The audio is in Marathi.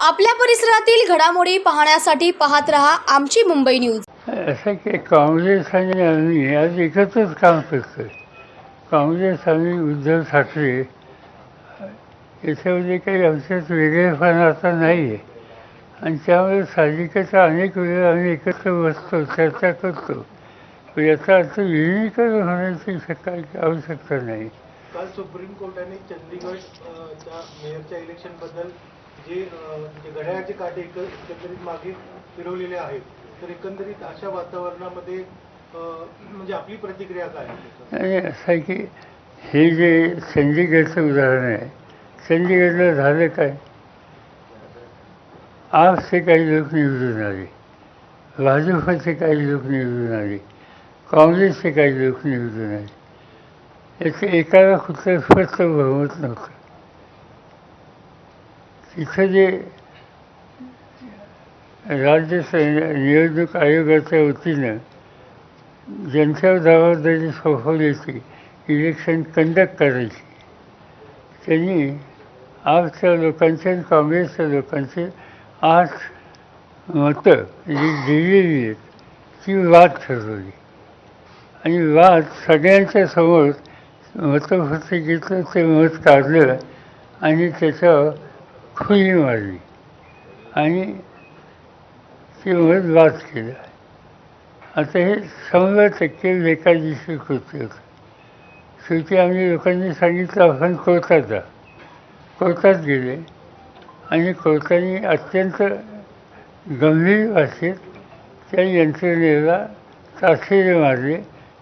आपल्या परिसरातील घडामोडी पाहण्यासाठी पाहत रहा आमची मुंबई न्यूज. असं की काँग्रेस आणि आम्ही आज एकत्रच काम करतोय. काँग्रेस आणि उद्धव ठाकरे याच्यामध्ये काही आमच्यात वेगळेपणा आता नाही आहे आणि त्यामुळे साहजिकच अनेक वेळा आम्ही एकत्र बसतो चर्चा करतो. याचा अर्थ विलिनीकरण होण्याची शक्य आवश्यकता नाही. काल सुप्रीम कोर्टाने चंदीगड अ, च्या मेयरच्या इलेक्शनबद्दल जे घड्याळाचे काटे एक- एकंदरीत मागे फिरवलेले आहेत तर एकंदरीत अशा वातावरणामध्ये म्हणजे आपली प्रतिक्रिया काय आहे? आणि असं आहे की हे जे चंदीगडचं उदाहरण आहे चंदीगडला झालं काय? आपचे काही लोक निवडून आले. भाजपचे काही लोक निवडून आले. काँग्रेसचे काही लोक निवडून आले याचं एकाला कुठलं स्पष्ट बहुमत नव्हतं तिथं जे राज्य निवडणूक आयोगाच्या वतीनं ज्यांच्यावर जबाबदारी सोपवण्याची इलेक्शन कंडक्ट करायची त्यांनी आजच्या लोकांचे आणि काँग्रेसच्या लोकांचे आठ मतं जी दिलेली आहेत ती वाद ठरवली आणि वाद सगळ्यांच्या समोर मतपत्रिकेचं ते मत काढलं आणि त्याच्यावर खुली मारली. आणि ते मत वाद केलं. आता हे शंभर टक्के बेकायदेशीर कृती होतं. शेवटी आम्ही लोकांनी सांगितलं आपण कोर्टात जा. कोर्टात गेले आणि कोर्टाने अत्यंत गंभीर भाषेत त्या यंत्रणेला ताशेरे मारले.